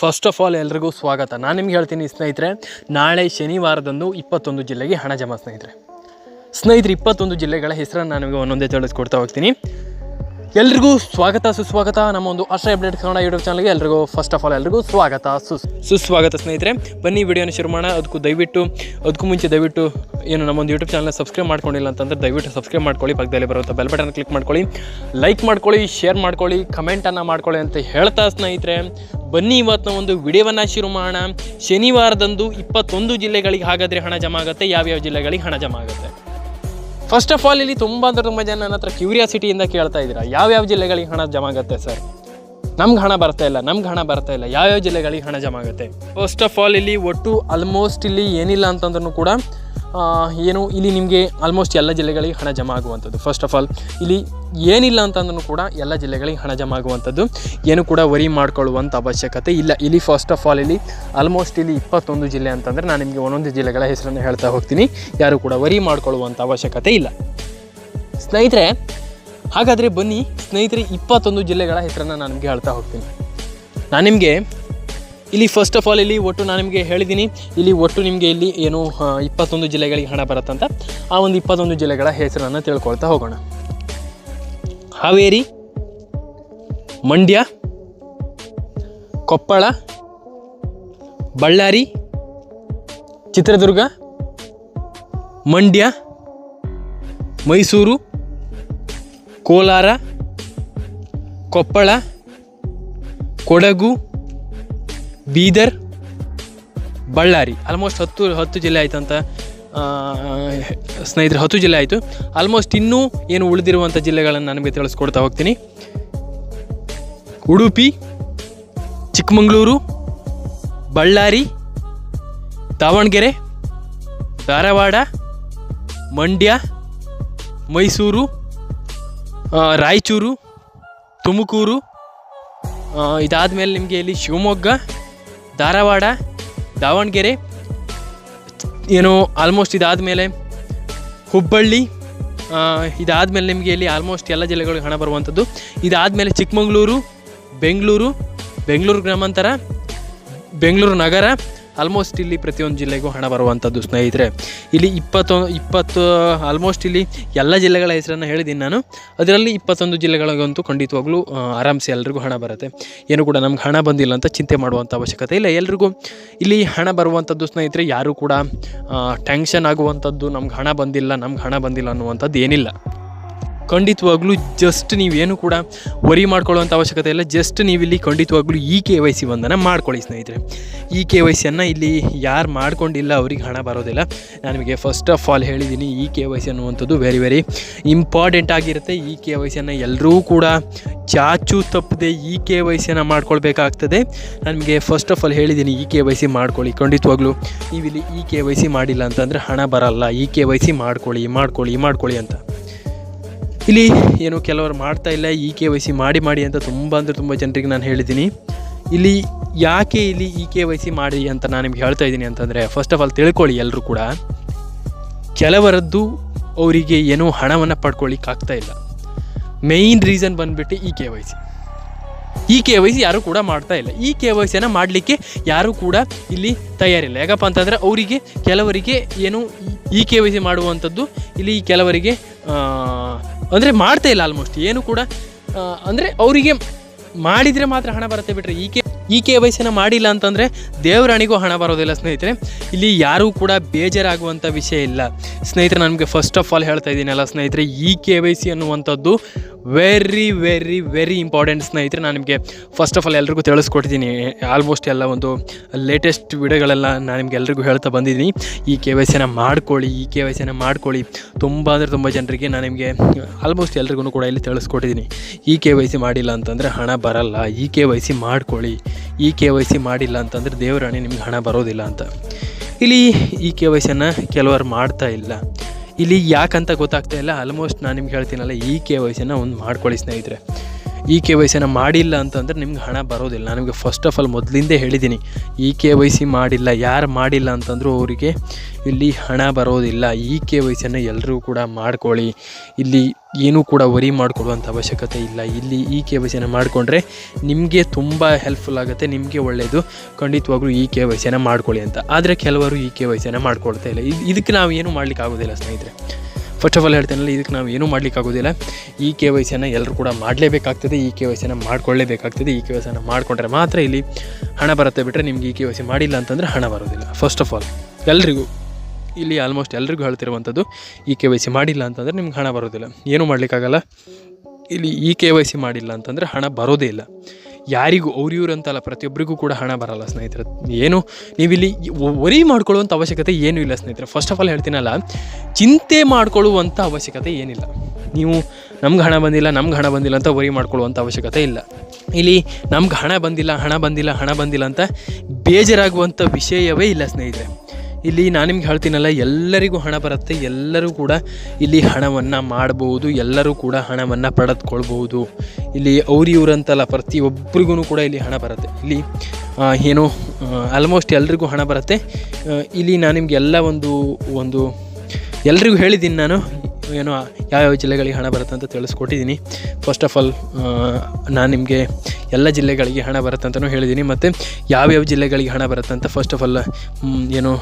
First of all ಎಲ್ರಿಗೂ ಸ್ವಾಗತ. ನಾನು ನಿಮ್ಗೆ ಹೇಳ್ತೀನಿ ಸ್ನೇಹಿತರೆ, ನಾಳೆ ಶನಿವಾರದಂದು ಇಪ್ಪತ್ತೊಂದು ಜಿಲ್ಲೆಗೆ ಹಣ ಜಮಾ ಸ್ನೇಹಿತರೆ. ಸ್ನೇಹಿತರೆ, ಇಪ್ಪತ್ತೊಂದು ಜಿಲ್ಲೆಗಳ ಹೆಸರನ್ನು ನಾನು ನಿಮಗೆ ಒಂದೊಂದೇ ತಿಳಿಸ್ಕೊಡ್ತಾ ಹೋಗ್ತೀನಿ. ಎಲ್ರಿಗೂ ಸ್ವಾಗತ, ಸುಸ್ವಾಗತ. ನಮ್ಮ ಒಂದು ಅಷ್ಟೇ ಅಪ್ಡೇಟ್ ಕನ್ನಡ ಯೂಟ್ಯೂಬ್ ಚಾನಲ್ಗೆ ಎಲ್ರಿಗೂ ಫಸ್ಟ್ ಆಫ್ ಆಲ್ ಎಲ್ರಿಗೂ ಸ್ವಾಗತ, ಸುಸ್, ಸುಸ್ವಾಗತ ಸ್ನೇಹಿತರೆ. ಬನ್ನಿ ವಿಡಿಯೋನ ಶುರು ಮಾಡೋಣ. ಅದಕ್ಕೂ ದಯವಿಟ್ಟು, ಅದಕ್ಕೂ ಮುಂಚೆ ದಯವಿಟ್ಟು ಏನು ನಮ್ಮೊಂದು ಯೂಟ್ಯೂಬ್ ಚಾನಲ್ನ ಸಬ್ಸ್ಕ್ರೈಬ್ ಮಾಡ್ಕೊಂಡಿಲ್ಲ ಅಂತಂದ್ರೆ ದಯವಿಟ್ಟು ಸಬ್ಸ್ಕ್ರೈಬ್ ಮಾಡ್ಕೊಳ್ಳಿ. ಪಕ್ಕದಲ್ಲಿ ಬರುವಂಥ ಬೆಲ್ ಬಟನ್ ಕ್ಲಿಕ್ ಮಾಡ್ಕೊಳ್ಳಿ. ಲೈಕ್ ಮಾಡ್ಕೊಳ್ಳಿ ಶೇರ್ ಮಾಡ್ಕೊಳ್ಳಿ ಕಮೆಂಟನ್ನು ಮಾಡ್ಕೊಳ್ಳಿ ಅಂತ ಹೇಳ್ತಾ ಸ್ನೇಹಿತರೆ. ಬನ್ನಿ, ಇವತ್ತು ಒಂದು ವಿಡಿಯೋವನ್ನು ಶುರು ಮಾಡೋಣ. ಶನಿವಾರದಂದು ಇಪ್ಪತ್ತೊಂದು ಜಿಲ್ಲೆಗಳಿಗೆ ಹಾಗಾದರೆ ಹಣ ಜಮಾ ಆಗುತ್ತೆ, ಯಾವ್ಯಾವ ಜಿಲ್ಲೆಗಳಿಗೆ ಹಣ ಜಮಾ ಆಗುತ್ತೆ? ಫಸ್ಟ್ ಆಫ್ ಆಲ್ ಇಲ್ಲಿ ತುಂಬ ಅಂದರೆ ತುಂಬ ಜನ ನನ್ನ ಹತ್ರ ಕ್ಯೂರಿಯಾಸಿಟಿಯಿಂದ ಕೇಳ್ತಾ ಇದ್ದೀರಾ, ಯಾವ್ಯಾವ ಜಿಲ್ಲೆಗಳಿಗೆ ಹಣ ಜಮಾ ಆಗುತ್ತೆ ಸರ್? ನಮ್ಗೆ ಹಣ ಬರ್ತಾ ಇಲ್ಲ, ನಮ್ಗೆ ಹಣ ಬರ್ತಾ ಇಲ್ಲ, ಯಾವ್ಯಾವ ಜಿಲ್ಲೆಗಳಿಗೆ ಹಣ ಜಮಾ ಆಗುತ್ತೆ? ಫಸ್ಟ್ ಆಫ್ ಆಲ್ ಇಲ್ಲಿ ಒಟ್ಟು ಆಲ್ಮೋಸ್ಟ್ ಇಲ್ಲಿ ಏನಿಲ್ಲ ಅಂತಂದ್ರೂ ಕೂಡ ಏನು, ಇಲ್ಲಿ ನಿಮಗೆ ಆಲ್ಮೋಸ್ಟ್ ಎಲ್ಲ ಜಿಲ್ಲೆಗಳಿಗೆ ಹಣ ಜಮಾ ಆಗುವಂಥದ್ದು. ಫಸ್ಟ್ ಆಫ್ ಆಲ್ ಇಲ್ಲಿ ಏನಿಲ್ಲ ಅಂತಂದ್ರೂ ಕೂಡ ಎಲ್ಲ ಜಿಲ್ಲೆಗಳಿಗೆ ಹಣ ಜಮಾ ಆಗುವಂಥದ್ದು. ಏನು ಕೂಡ ವರಿ ಮಾಡ್ಕೊಳ್ಳುವಂಥ ಅವಶ್ಯಕತೆ ಇಲ್ಲ. ಇಲ್ಲಿ ಫಸ್ಟ್ ಆಫ್ ಆಲ್ ಇಲ್ಲಿ ಆಲ್ಮೋಸ್ಟ್ ಇಲ್ಲಿ ಇಪ್ಪತ್ತೊಂದು ಜಿಲ್ಲೆ ಅಂತಂದರೆ ನಾನು ನಿಮಗೆ ಒಂದೊಂದು ಜಿಲ್ಲೆಗಳ ಹೆಸರನ್ನು ಹೇಳ್ತಾ ಹೋಗ್ತೀನಿ. ಯಾರು ಕೂಡ ವರಿ ಮಾಡ್ಕೊಳ್ಳುವಂಥ ಅವಶ್ಯಕತೆ ಇಲ್ಲ. ಸ್ನೇಹಿತರೆ, ಹಾಗಾದರೆ ಬನ್ನಿ ಸ್ನೇಹಿತರೆ ಇಪ್ಪತ್ತೊಂದು ಜಿಲ್ಲೆಗಳ ಹೆಸರನ್ನು ನಾನು ನಿಮಗೆ ಹೇಳ್ತಾ ಹೋಗ್ತೀನಿ. ನಾನು ನಿಮಗೆ ಇಲ್ಲಿ ಫಸ್ಟ್ ಆಫ್ ಆಲ್ ಇಲ್ಲಿ ಒಟ್ಟು ನಾನು ನಿಮಗೆ ಹೇಳಿದ್ದೀನಿ ಇಲ್ಲಿ ಒಟ್ಟು ನಿಮಗೆ ಇಲ್ಲಿ ಏನು ಇಪ್ಪತ್ತೊಂದು ಜಿಲ್ಲೆಗಳಿಗೆ ಹಣ ಬರುತ್ತಂತ ಆ ಒಂದು ಇಪ್ಪತ್ತೊಂದು ಜಿಲ್ಲೆಗಳ ಹೆಸರನ್ನು ತಿಳ್ಕೊಳ್ತಾ ಹೋಗೋಣ. ಹಾವೇರಿ, ಮಂಡ್ಯ, ಕೊಪ್ಪಳ, ಬಳ್ಳಾರಿ, ಚಿತ್ರದುರ್ಗ, ಮಂಡ್ಯ, ಮೈಸೂರು, ಕೋಲಾರ, ಕೊಪ್ಪಳ, ಕೊಡಗು ಬೀದರ್, ಬಳ್ಳಾರಿ. ಆಲ್ಮೋಸ್ಟ್ ಹತ್ತು ಹತ್ತು ಜಿಲ್ಲೆ ಆಯಿತು ಅಂತ ಸ್ನೇಹಿತರೆ, ಹತ್ತು ಜಿಲ್ಲೆ ಆಯಿತು. ಆಲ್ಮೋಸ್ಟ್ ಇನ್ನೂ ಏನು ಉಳಿದಿರುವಂಥ ಜಿಲ್ಲೆಗಳನ್ನು ನನಗೆ ತಿಳಿಸ್ಕೊಡ್ತಾ ಹೋಗ್ತೀನಿ. ಉಡುಪಿ, ಚಿಕ್ಕಮಗಳೂರು, ಬಳ್ಳಾರಿ, ದಾವಣಗೆರೆ, ಧಾರವಾಡ, ಮಂಡ್ಯ, ಮೈಸೂರು ರಾಯಚೂರು, ತುಮಕೂರು ಇದಾದಮೇಲೆ ನಿಮಗೆ ಇಲ್ಲಿ ಶಿವಮೊಗ್ಗ ಧಾರವಾಡ, ದಾವಣಗೆರೆ, ಏನು ಆಲ್ಮೋಸ್ಟ್ ಇದಾದಮೇಲೆ ಹುಬ್ಬಳ್ಳಿ ಇದಾದಮೇಲೆ ನಿಮಗೆ ಇಲ್ಲಿ ಆಲ್ಮೋಸ್ಟ್ ಎಲ್ಲ ಜಿಲ್ಲೆಗಳಿಗೆ ಹಣ ಬರುವಂಥದ್ದು. ಇದಾದಮೇಲೆ ಚಿಕ್ಕಮಗಳೂರು, ಬೆಂಗಳೂರು ಬೆಂಗಳೂರು ಗ್ರಾಮಾಂತರ, ಬೆಂಗಳೂರು ನಗರ ಆಲ್ಮೋಸ್ಟ್ ಇಲ್ಲಿ ಪ್ರತಿಯೊಂದು ಜಿಲ್ಲೆಗೂ ಹಣ ಬರುವಂಥದ್ದು ಸ್ನೇಹಿತರೆ. ಇಲ್ಲಿ ಇಪ್ಪತ್ತೊಂದು ಇಪ್ಪತ್ತು ಆಲ್ಮೋಸ್ಟ್ ಇಲ್ಲಿ ಎಲ್ಲ ಜಿಲ್ಲೆಗಳ ಹೆಸರನ್ನು ಹೇಳಿದ್ದೀನಿ ನಾನು. ಅದರಲ್ಲಿ ಇಪ್ಪತ್ತೊಂದು ಜಿಲ್ಲೆಗಳಿಗಂತೂ ಖಂಡಿತವಾಗ್ಲೂ ಆರಾಮ್ಸೆ ಎಲ್ರಿಗೂ ಹಣ ಬರುತ್ತೆ. ಏನು ಕೂಡ ನಮ್ಗೆ ಹಣ ಬಂದಿಲ್ಲ ಅಂತ ಚಿಂತೆ ಮಾಡುವಂಥ ಅವಶ್ಯಕತೆ ಇಲ್ಲ ಎಲ್ರಿಗೂ. ಇಲ್ಲಿ ಹಣ ಬರುವಂಥದ್ದು ಸ್ನೇಹಿತರೆ, ಯಾರೂ ಕೂಡ ಟೆನ್ಷನ್ ಆಗುವಂಥದ್ದು ನಮ್ಗೆ ಹಣ ಬಂದಿಲ್ಲ, ನಮ್ಗೆ ಹಣ ಬಂದಿಲ್ಲ ಅನ್ನುವಂಥದ್ದು ಏನಿಲ್ಲ. ಖಂಡಿತವಾಗ್ಲೂ ಜಸ್ಟ್ ನೀವೇನು ಕೂಡ ವರಿ ಮಾಡ್ಕೊಳ್ಳುವಂಥ ಅವಶ್ಯಕತೆ ಇಲ್ಲ. ಜಸ್ಟ್ ನೀವಿಲ್ಲಿ ಖಂಡಿತವಾಗ್ಲೂ ಇ ಕೆ ವೈ ಸಿ ಒಂದನ್ನು ಮಾಡ್ಕೊಳ್ಳಿ ಸ್ನೇಹಿತರೆ. ಇ ಕೆ ವೈ ಸಿಯನ್ನು ಇಲ್ಲಿ ಯಾರು ಮಾಡ್ಕೊಂಡಿಲ್ಲ ಅವ್ರಿಗೆ ಹಣ ಬರೋದಿಲ್ಲ. ನಾನು ನಿಮಗೆ ಫಸ್ಟ್ ಆಫ್ ಆಲ್ ಹೇಳಿದ್ದೀನಿ ಇ ಕೆ ವೈ ಸಿ ಅನ್ನುವಂಥದ್ದು ವೆರಿ ವೆರಿ ಇಂಪಾರ್ಟೆಂಟ್ ಆಗಿರುತ್ತೆ. ಇ ಕೆ ವೈ ಸಿಯನ್ನು ಎಲ್ಲರೂ ಕೂಡ ಚಾಚು ತಪ್ಪದೆ ಇ ಕೆ ವೈ ಸಿಯನ್ನು ಮಾಡ್ಕೊಳ್ಬೇಕಾಗ್ತದೆ. ನನಗೆ ಫಸ್ಟ್ ಆಫ್ ಆಲ್ ಹೇಳಿದ್ದೀನಿ ಇ ಕೆ ವೈ ಸಿ ಮಾಡ್ಕೊಳ್ಳಿ. ಖಂಡಿತವಾಗ್ಲೂ ನೀವಿಲ್ಲಿ ಇ ಕೆ ವೈ ಸಿ ಮಾಡಿಲ್ಲ ಅಂತಂದರೆ ಹಣ ಬರಲ್ಲ. ಇ ಕೆ ವೈ ಸಿ ಮಾಡ್ಕೊಳ್ಳಿ ಮಾಡ್ಕೊಳ್ಳಿ ಮಾಡ್ಕೊಳ್ಳಿ ಅಂತ. ಇಲ್ಲಿ ಏನು ಕೆಲವರು ಮಾಡ್ತಾ ಇಲ್ಲ ಇ ಕೆ ವೈ ಸಿ ಮಾಡಿ ಮಾಡಿ ಅಂತ ತುಂಬ ಅಂದರೆ ತುಂಬ ಜನರಿಗೆ ನಾನು ಹೇಳಿದ್ದೀನಿ. ಇಲ್ಲಿ ಯಾಕೆ ಇಲ್ಲಿ ಇ ಕೆ ವೈ ಸಿ ಮಾಡಿ ಅಂತ ನಾನು ನಿಮ್ಗೆ ಹೇಳ್ತಾ ಇದ್ದೀನಿ ಅಂತಂದರೆ ಫಸ್ಟ್ ಆಫ್ ಆಲ್ ತಿಳ್ಕೊಳ್ಳಿ ಎಲ್ಲರೂ ಕೂಡ. ಕೆಲವರದ್ದು ಅವರಿಗೆ ಏನೂ ಹಣವನ್ನು ಪಡ್ಕೊಳ್ಳಿಕ್ಕಾಗ್ತಾ ಇಲ್ಲ. ಮೇಯ್ನ್ ರೀಸನ್ ಬಂದುಬಿಟ್ಟು E K Y C. E K Y C ಯಾರೂ ಕೂಡ ಮಾಡ್ತಾ ಇಲ್ಲ. ಈ ಕೆ ವೈ ಸಿಯನ್ನು ಮಾಡಲಿಕ್ಕೆ ಯಾರೂ ಕೂಡ ಇಲ್ಲಿ ತಯಾರಿಲ್ಲ. ಯಾಕಪ್ಪ ಅಂತಂದರೆ ಅವರಿಗೆ ಕೆಲವರಿಗೆ ಏನು ಈ ಕೆ ವೈ ಸಿ ಮಾಡುವಂಥದ್ದು ಇಲ್ಲಿ ಕೆಲವರಿಗೆ ಅಂದರೆ ಮಾಡ್ತಾ ಇಲ್ಲ ಆಲ್ಮೋಸ್ಟ್ ಏನು ಕೂಡ ಅಂದರೆ ಅವರಿಗೆ ಮಾಡಿದರೆ ಮಾತ್ರ ಹಣ ಬರುತ್ತೆ ಬಿಟ್ಟರೆ ಈ ಕೆ ಈ ಕೆ ವೈ ಸಿನ ಮಾಡಿಲ್ಲ ಅಂತಂದರೆ ದೇವರಾಣಿಗೂ ಹಣ ಬರೋದಿಲ್ಲ ಸ್ನೇಹಿತರೆ. ಇಲ್ಲಿ ಯಾರೂ ಕೂಡ ಬೇಜಾರಾಗುವಂಥ ವಿಷಯ ಇಲ್ಲ. ಸ್ನೇಹಿತರೆ, ನನಗೆ ಫಸ್ಟ್ ಆಫ್ ಆಲ್ ಹೇಳ್ತಾ ಇದ್ದೀನಲ್ಲ ಸ್ನೇಹಿತರೆ, ಈ ಕೆ ವೈ ಸಿ ಅನ್ನುವಂಥದ್ದು ವೆರಿ ವೆರಿ ವೆರಿ ಇಂಪಾರ್ಟೆಂಟ್ ಸ್ನೇಹಿತರೆ, ನಾನು ನಿಮಗೆ ಫಸ್ಟ್ ಆಫ್ ಆಲ್ ಎಲ್ರಿಗೂ ತಿಳಿಸ್ಕೊಟ್ಟಿದ್ದೀನಿ. ಆಲ್ಮೋಸ್ಟ್ ಎಲ್ಲ ಒಂದು ಲೇಟೆಸ್ಟ್ ವಿಡಿಯೋಗಳೆಲ್ಲ ನಾನು ನಿಮ್ಗೆ ಎಲ್ರಿಗೂ ಹೇಳ್ತಾ ಬಂದಿದ್ದೀನಿ. ಈ ಕೆ ವೈ ಸಿನ ಮಾಡ್ಕೊಳ್ಳಿ, ಈ ಕೆ ವೈ ಸಿನ ಮಾಡ್ಕೊಳ್ಳಿ. ತುಂಬ ಅಂದರೆ ತುಂಬ ಜನರಿಗೆ ನಾನು ನಿಮಗೆ ಆಲ್ಮೋಸ್ಟ್ ಎಲ್ರಿಗೂ ಕೂಡ ಇಲ್ಲಿ ತಿಳಿಸ್ಕೊಟ್ಟಿದ್ದೀನಿ. ಈ ಕೆ ವೈ ಸಿ ಮಾಡಿಲ್ಲ ಅಂತಂದರೆ ಹಣ ಬರಲ್ಲ. ಈ ಕೆ ವೈ ಸಿ ಮಾಡ್ಕೊಳ್ಳಿ. ಈ ಕೆ ವೈ ಸಿ ಮಾಡಿಲ್ಲ ಅಂತಂದರೆ ದೇವರಾಣಿ ನಿಮ್ಗೆ ಹಣ ಬರೋದಿಲ್ಲ ಅಂತ. ಇಲ್ಲಿ ಈ ಕೆ ವೈ ಸಿಯನ್ನು ಕೆಲವರು ಮಾಡ್ತಾ ಇಲ್ಲ. ಇಲ್ಲಿ ಯಾಕಂತ ಗೊತ್ತಾಗ್ತಾ ಇಲ್ಲ. ಆಲ್ಮೋಸ್ಟ್ ನಾನು ನಿಮ್ಗೆ ಹೇಳ್ತೀನಲ್ಲ, ಈ ಕೆ ವೈ ಸಿನ ಒಂದು ಮಾಡ್ಕೊಳ್ಳಿ ಸ್ನೇಹಿತರೆ. ಇ ಕೆ ವೈ ಸಿನ ಮಾಡಿಲ್ಲ ಅಂತಂದರೆ ನಿಮ್ಗೆ ಹಣ ಬರೋದಿಲ್ಲ. ನಿಮಗೆ ಫಸ್ಟ್ ಆಫ್ ಆಲ್ ಮೊದಲಿಂದೇ ಹೇಳಿದ್ದೀನಿ ಇ ಕೆ ವೈ ಸಿ ಮಾಡಿಲ್ಲ, ಯಾರು ಮಾಡಿಲ್ಲ ಅಂತಂದರೂ ಅವರಿಗೆ ಇಲ್ಲಿ ಹಣ ಬರೋದಿಲ್ಲ. ಇ ಕೆ ವೈ ಸಿಯನ್ನು ಎಲ್ಲರೂ ಕೂಡ ಮಾಡ್ಕೊಳ್ಳಿ. ಇಲ್ಲಿ ಏನೂ ಕೂಡ ವರಿ ಮಾಡಿಕೊಡುವಂಥ ಅವಶ್ಯಕತೆ ಇಲ್ಲ. ಇಲ್ಲಿ ಈ ಕೆ ವೈ ಸಿನ ಮಾಡಿಕೊಂಡ್ರೆ ನಿಮಗೆ ತುಂಬ ಹೆಲ್ಪ್ಫುಲ್ ಆಗುತ್ತೆ, ನಿಮಗೆ ಒಳ್ಳೆಯದು ಖಂಡಿತವಾಗ್ಲೂ ಈ ಕೆ ವೈ ಸಿನ ಮಾಡ್ಕೊಳ್ಳಿ ಅಂತ. ಆದರೆ ಕೆಲವರು ಈ ಕೆ ವೈ ಸಿನ ಮಾಡ್ಕೊಳ್ತಾ ಇಲ್ಲ. ಇದು ಇದಕ್ಕೆ ನಾವು ಏನು ಮಾಡ್ಲಿಕ್ಕೆ ಆಗೋದಿಲ್ಲ ಸ್ನೇಹಿತರೆ. ಫಸ್ಟ್ ಆಫ್ ಆಲ್ ಹೇಳ್ತೇನೆ ಇದಕ್ಕೆ ನಾವು ಏನೂ ಮಾಡ್ಲಿಕ್ಕೆ ಆಗೋದಿಲ್ಲ ಈ ಕೆ ವೈ ಸಿಯನ್ನು ಎಲ್ಲರೂ ಕೂಡ ಮಾಡಲೇಬೇಕಾಗ್ತದೆ, ಈ ಕೆ ವೈ ಸಿಯನ್ನು ಮಾಡ್ಕೊಳ್ಳೇಬೇಕಾಗ್ತದೆ, ಈ ಕೆ ವೈ ಸಿಯನ್ನು ಮಾಡಿಕೊಂಡ್ರೆ ಮಾತ್ರ ಇಲ್ಲಿ ಹಣ ಬರುತ್ತೆ ಬಿಟ್ಟರೆ ನಿಮ್ಗೆ ಈ ಕೆ ವೈ ಸಿ ಮಾಡಿಲ್ಲ ಅಂತಂದರೆ ಹಣ ಬರೋದಿಲ್ಲ. ಫಸ್ಟ್ ಆಫ್ ಆಲ್ ಎಲ್ರಿಗೂ, ಇಲ್ಲಿ ಆಲ್ಮೋಸ್ಟ್ ಎಲ್ರಿಗೂ ಹೇಳ್ತಿರುವಂಥದ್ದು ಈ ಕೆ ವೈ ಸಿ ಮಾಡಿಲ್ಲ ಅಂತಂದರೆ ನಿಮ್ಗೆ ಹಣ ಬರೋದಿಲ್ಲ. ಏನೂ ಮಾಡಲಿಕ್ಕಾಗಲ್ಲ. ಇಲ್ಲಿ ಈ ಕೆ ವೈ ಸಿ ಮಾಡಿಲ್ಲ ಅಂತಂದರೆ ಹಣ ಬರೋದೇ ಇಲ್ಲ. ಯಾರಿಗೂ ಅವ್ರಿವ್ರು ಅಂತಲ್ಲ ಪ್ರತಿಯೊಬ್ಬರಿಗೂ ಕೂಡ ಹಣ ಬರಲ್ಲ ಸ್ನೇಹಿತರೆ. ಏನು? ನೀವಿಲ್ಲಿ ವರಿ ಮಾಡ್ಕೊಳ್ಳುವಂಥ ಅವಶ್ಯಕತೆ ಏನೂ ಇಲ್ಲ ಸ್ನೇಹಿತರೆ. ಫಸ್ಟ್ ಆಫ್ ಆಲ್ ಹೇಳ್ತೀನಲ್ಲ, ಚಿಂತೆ ಮಾಡ್ಕೊಳ್ಳುವಂಥ ಅವಶ್ಯಕತೆ ಏನಿಲ್ಲ. ನೀವು ನಮ್ಗೆ ಹಣ ಬಂದಿಲ್ಲ, ನಮ್ಗೆ ಹಣ ಬಂದಿಲ್ಲ ಅಂತ ವರಿ ಮಾಡ್ಕೊಳ್ಳುವಂಥ ಅವಶ್ಯಕತೆ ಇಲ್ಲ. ಇಲ್ಲಿ ನಮ್ಗೆ ಹಣ ಬಂದಿಲ್ಲ ಹಣ ಬಂದಿಲ್ಲ ಹಣ ಬಂದಿಲ್ಲ ಅಂತ ಬೇಜಾರಾಗುವಂಥ ವಿಷಯವೇ ಇಲ್ಲ ಸ್ನೇಹಿತರೆ. ಇಲ್ಲಿ ನಾನು ನಿಮ್ಗೆ ಹೇಳ್ತೀನಲ್ಲ, ಎಲ್ಲರಿಗೂ ಹಣ ಬರುತ್ತೆ, ಎಲ್ಲರೂ ಕೂಡ ಇಲ್ಲಿ ಹಣವನ್ನು ಮಾಡಬಹುದು ಎಲ್ಲರೂ ಕೂಡ ಹಣವನ್ನು ಪಡೆದುಕೊಳ್ಬೋದು. ಇಲ್ಲಿ ಅವ್ರು ಇವರಂತಲ್ಲ ಪ್ರತಿಯೊಬ್ಬರಿಗೂ ಕೂಡ ಇಲ್ಲಿ ಹಣ ಬರುತ್ತೆ. ಇಲ್ಲಿ ಏನು ಆಲ್ಮೋಸ್ಟ್ ಎಲ್ರಿಗೂ ಹಣ ಬರುತ್ತೆ. ಇಲ್ಲಿ ನಾನು ನಿಮ್ಗೆ ಎಲ್ಲ ಒಂದು ಒಂದು, ಎಲ್ರಿಗೂ ಹೇಳಿದ್ದೀನಿ ನಾನು. ಏನು ಯಾವ್ಯಾವ ಜಿಲ್ಲೆಗಳಿಗೆ ಹಣ ಬರುತ್ತೆ ಅಂತ ತಿಳಿಸ್ಕೊಟ್ಟಿದ್ದೀನಿ ಫಸ್ಟ್ ಆಫ್ ಆಲ್ ನಾನು ನಿಮಗೆ ಎಲ್ಲ ಜಿಲ್ಲೆಗಳಿಗೆ ಹಣ ಬರುತ್ತೆ ಅಂತಲೂ ಹೇಳಿದ್ದೀನಿ. ಮತ್ತು ಯಾವ್ಯಾವ ಜಿಲ್ಲೆಗಳಿಗೆ ಹಣ ಬರುತ್ತೆ ಅಂತ ಫಸ್ಟ್ ಆಫ್ ಆಲ್ ಏನು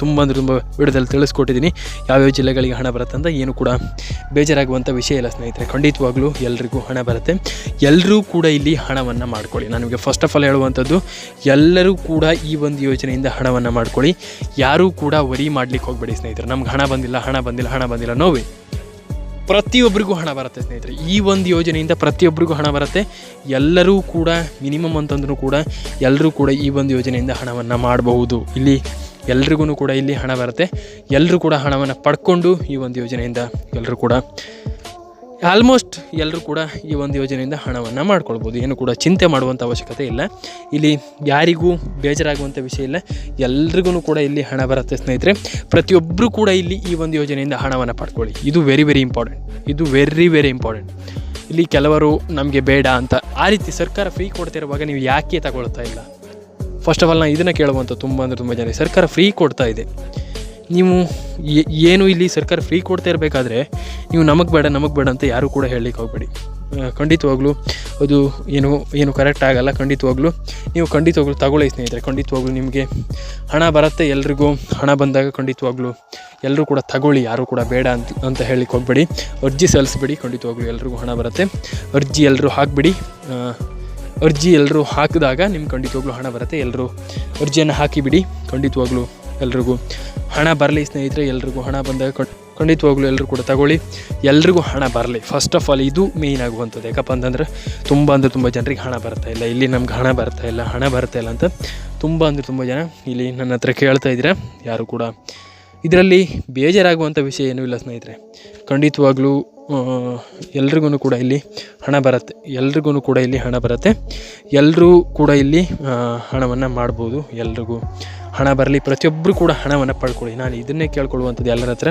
ತುಂಬ ಅಂದರೆ ತುಂಬ ವಿಡಿಯೋದಲ್ಲಿ ತಿಳಿಸ್ಕೊಟ್ಟಿದ್ದೀನಿ. ಯಾವ್ಯಾವ ಜಿಲ್ಲೆಗಳಿಗೆ ಹಣ ಬರುತ್ತೆ ಅಂತ ಏನು ಕೂಡ ಬೇಜಾರಾಗುವಂಥ ವಿಷಯ ಇಲ್ಲ ಸ್ನೇಹಿತರೆ. ಖಂಡಿತವಾಗ್ಲೂ ಎಲ್ರಿಗೂ ಹಣ ಬರುತ್ತೆ. ಎಲ್ಲರೂ ಕೂಡ ಇಲ್ಲಿ ಹಣವನ್ನು ಮಾಡ್ಕೊಳ್ಳಿ. ನಾನು ನಿಮಗೆ ಫಸ್ಟ್ ಆಫ್ ಆಲ್ ಹೇಳುವಂಥದ್ದು, ಎಲ್ಲರೂ ಕೂಡ ಈ ಒಂದು ಯೋಜನೆಯಿಂದ ಹಣವನ್ನು ಮಾಡ್ಕೊಳ್ಳಿ. ಯಾರೂ ಕೂಡ ವರಿ ಮಾಡ್ಲಿಕ್ಕೆ ಹೋಗಬೇಡಿ ಸ್ನೇಹಿತರೆ. ನಮ್ಗೆ ಹಣ ಬಂದಿಲ್ಲ ಹಣ ಬಂದಿಲ್ಲ ಹಣ ಬಂದಿಲ್ಲ. ನೋವೇ ಪ್ರತಿಯೊಬ್ಬರಿಗೂ ಹಣ ಬರುತ್ತೆ ಸ್ನೇಹಿತರೆ. ಈ ಒಂದು ಯೋಜನೆಯಿಂದ ಪ್ರತಿಯೊಬ್ಬರಿಗೂ ಹಣ ಬರುತ್ತೆ. ಎಲ್ಲರೂ ಕೂಡ ಮಿನಿಮಮ್ ಅಂತಂದ್ರೂ ಕೂಡ, ಎಲ್ಲರೂ ಕೂಡ ಈ ಒಂದು ಯೋಜನೆಯಿಂದ ಹಣವನ್ನು ಮಾಡಬಹುದು. ಇಲ್ಲಿ ಎಲ್ರಿಗೂ ಕೂಡ ಇಲ್ಲಿ ಹಣ ಬರುತ್ತೆ. ಎಲ್ಲರೂ ಕೂಡ ಹಣವನ್ನು ಪಡ್ಕೊಂಡು ಈ ಒಂದು ಯೋಜನೆಯಿಂದ ಎಲ್ಲರೂ ಕೂಡ ಆಲ್ಮೋಸ್ಟ್ ಎಲ್ಲರೂ ಕೂಡ ಈ ಒಂದು ಯೋಜನೆಯಿಂದ ಹಣವನ್ನು ಮಾಡ್ಕೊಳ್ಬೋದು. ಏನು ಕೂಡ ಚಿಂತೆ ಮಾಡುವಂಥ ಅವಶ್ಯಕತೆ ಇಲ್ಲ. ಇಲ್ಲಿ ಯಾರಿಗೂ ಬೇಜಾರಾಗುವಂಥ ವಿಷಯ ಇಲ್ಲ. ಎಲ್ರಿಗೂ ಕೂಡ ಇಲ್ಲಿ ಹಣ ಬರುತ್ತೆ ಸ್ನೇಹಿತರೆ. ಪ್ರತಿಯೊಬ್ಬರೂ ಕೂಡ ಇಲ್ಲಿ ಈ ಒಂದು ಯೋಜನೆಯಿಂದ ಹಣವನ್ನು ಪಡ್ಕೊಳ್ಳಿ. ಇದು ವೆರಿ ವೆರಿ ಇಂಪಾರ್ಟೆಂಟ್ ಇದು ವೆರಿ ವೆರಿ ಇಂಪಾರ್ಟೆಂಟ್ ಇಲ್ಲಿ ಕೆಲವರು ನಮಗೆ ಬೇಡ ಅಂತ ಆ ರೀತಿ ಸರ್ಕಾರ ಫ್ರೀ ಕೊಡ್ತಿರುವಾಗ ನೀವು ಯಾಕೆ ತಗೊಳ್ತಾ ಇಲ್ಲ? ಫಸ್ಟ್ ಆಫ್ ಆಲ್ ನಾನು ಇದನ್ನು ಕೇಳುವಂಥ ತುಂಬ ಅಂದರೆ ತುಂಬ ಜನ ಸರ್ಕಾರ ಫ್ರೀ ಕೊಡ್ತಾ ಇದೆ. ನೀವು ಏನು ಇಲ್ಲಿ ಸರ್ಕಾರ ಫ್ರೀ ಕೊಡ್ತಾ ಇರಬೇಕಾದ್ರೆ ನೀವು ನಮಗೆ ಬೇಡ ನಮಗೆ ಬೇಡ ಅಂತ ಯಾರೂ ಕೂಡ ಹೇಳಲಿಕ್ಕೆ ಹೋಗಬೇಡಿ. ಖಂಡಿತವಾಗ್ಲೂ ಅದು ಏನು ಏನು ಕರೆಕ್ಟ್ ಆಗಲ್ಲ, ಖಂಡಿತವಾಗ್ಲೂ. ನೀವು ಖಂಡಿತವಾಗ್ಲೂ ತಗೊಳ್ಳಿ ಸ್ನೇಹಿತರೆ, ಖಂಡಿತವಾಗ್ಲೂ ನಿಮಗೆ ಹಣ ಬರುತ್ತೆ, ಎಲ್ರಿಗೂ ಹಣ ಬಂದಾಗ ಖಂಡಿತವಾಗ್ಲೂ ಎಲ್ಲರೂ ಕೂಡ ತಗೊಳ್ಳಿ, ಯಾರೂ ಕೂಡ ಬೇಡ ಅಂತ ಅಂತ ಹೇಳಲಿಕ್ಕೆ ಹೋಗಬೇಡಿ. ಅರ್ಜಿ ಸಲ್ಲಿಸ್ಬೇಡಿ, ಖಂಡಿತವಾಗ್ಲೂ ಎಲ್ರಿಗೂ ಹಣ ಬರುತ್ತೆ. ಅರ್ಜಿ ಎಲ್ಲರೂ ಹಾಕಿಬಿಡಿ. ಅರ್ಜಿ ಎಲ್ಲರೂ ಹಾಕಿದಾಗ ನಿಮ್ಗೆ ಖಂಡಿತವಾಗ್ಲೂ ಹಣ ಬರುತ್ತೆ ಎಲ್ಲರೂ ಅರ್ಜಿಯನ್ನು ಹಾಕಿಬಿಡಿ. ಖಂಡಿತವಾಗ್ಲೂ ಎಲ್ರಿಗೂ ಹಣ ಬರಲಿ ಸ್ನೇಹಿತರೆ, ಎಲ್ರಿಗೂ ಹಣ ಬಂದಾಗ ಖಂಡಿತವಾಗ್ಲೂ ಎಲ್ಲರೂ ಕೂಡ ತಗೊಳ್ಳಿ. ಎಲ್ರಿಗೂ ಹಣ ಬರಲಿ. ಫಸ್ಟ್ ಆಫ್ ಆಲ್ ಇದು ಮೇಯ್ನ್ ಆಗುವಂಥದ್ದು. ಯಾಕಪ್ಪ ಅಂತಂದ್ರೆ ತುಂಬ ಅಂದರೆ ತುಂಬ ಜನರಿಗೆ ಹಣ ಬರ್ತಾ ಇಲ್ಲ. ಇಲ್ಲಿ ನಮ್ಗೆ ಹಣ ಬರ್ತಾ ಇಲ್ಲ, ಹಣ ಬರ್ತಾ ಇಲ್ಲ ಅಂತ ತುಂಬ ಅಂದರೆ ತುಂಬ ಜನ ಇಲ್ಲಿ ನನ್ನ ಹತ್ರ ಕೇಳ್ತಾ ಇದ್ದೀರಾ ಯಾರು ಕೂಡ. ಇದರಲ್ಲಿ ಬೇಜಾರಾಗುವಂಥ ವಿಷಯ ಏನೂ ಇಲ್ಲ ಸ್ನೇಹಿತರೆ. ಖಂಡಿತವಾಗ್ಲೂ ಎಲ್ರಿಗೂ ಕೂಡ ಇಲ್ಲಿ ಹಣ ಬರುತ್ತೆ. ಎಲ್ರಿಗೂ ಕೂಡ ಇಲ್ಲಿ ಹಣ ಬರುತ್ತೆ. ಎಲ್ಲರೂ ಕೂಡ ಇಲ್ಲಿ ಹಣವನ್ನು ಮಾಡ್ಬೋದು ಎಲ್ರಿಗೂ. ಹಣ ಬರಲಿ ಪ್ರತಿಯೊಬ್ಬರು ಕೂಡ ಹಣವನ್ನು ಪಡ್ಕೊಳ್ಳಿ. ನಾನು ಇದನ್ನೇ ಕೇಳ್ಕೊಳ್ಳುವಂಥದ್ದು ಎಲ್ಲರ ಹತ್ರ.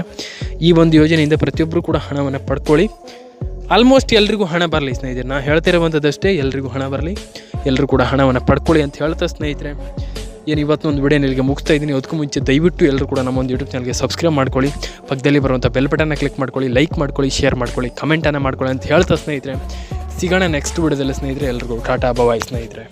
ಈ ಒಂದು ಯೋಜನೆಯಿಂದ ಪ್ರತಿಯೊಬ್ಬರು ಕೂಡ ಹಣವನ್ನು ಪಡ್ಕೊಳ್ಳಿ. ಆಲ್ಮೋಸ್ಟ್ ಎಲ್ರಿಗೂ ಹಣ ಬರಲಿ ಸ್ನೇಹಿತರೆ. ನಾನು ಹೇಳ್ತಿರುವಂಥದ್ದಷ್ಟೇ, ಎಲ್ರಿಗೂ ಹಣ ಬರಲಿ ಎಲ್ಲರೂ ಕೂಡ ಹಣವನ್ನು ಪಡ್ಕೊಳ್ಳಿ ಅಂತ ಹೇಳ್ತಾ ಸ್ನೇಹಿತರೆ. ಏನು ಇವತ್ತೊಂದು ವಿಡಿಯೋ ಇಲ್ಲಿಗೆ ಮುಗಿಸ್ತಾ ಇದ್ದೀನಿ. ಅದಕ್ಕೂ ಮುಂಚೆ ದಯವಿಟ್ಟು ಎಲ್ಲರೂ ಕೂಡ ನಮ್ಮೊಂದು ಯೂಟ್ಯೂಬ್ ಚಾನಲ್ಗೆ ಸಬ್ಸ್ಕ್ರೈಬ್ ಮಾಡ್ಕೊಳ್ಳಿ. ಪಕ್ಕದಲ್ಲಿ ಬರುವಂಥ ಬೆಲ್ ಬಟನ್ನ ಕ್ಲಿಕ್ ಮಾಡ್ಕೊಳ್ಳಿ ಲೈಕ್ ಮಾಡ್ಕೊಳ್ಳಿ ಶೇರ್ ಮಾಡ್ಕೊಳ್ಳಿ ಕಮೆಂಟನ್ನು ಮಾಡ್ಕೊಳ್ಳಿ ಅಂತ ಹೇಳ್ತಾ ಸ್ನೇಹಿತರೆ. ಸಿಗೋಣ ನೆಕ್ಸ್ಟ್ ವಿಡಿಯೋದಲ್ಲಿ ಸ್ನೇಹಿತರೆ. ಎಲ್ರಿಗೂ ಟಾಟಾ ಬಾಯ್ ಸ್ನೇಹಿತರೆ.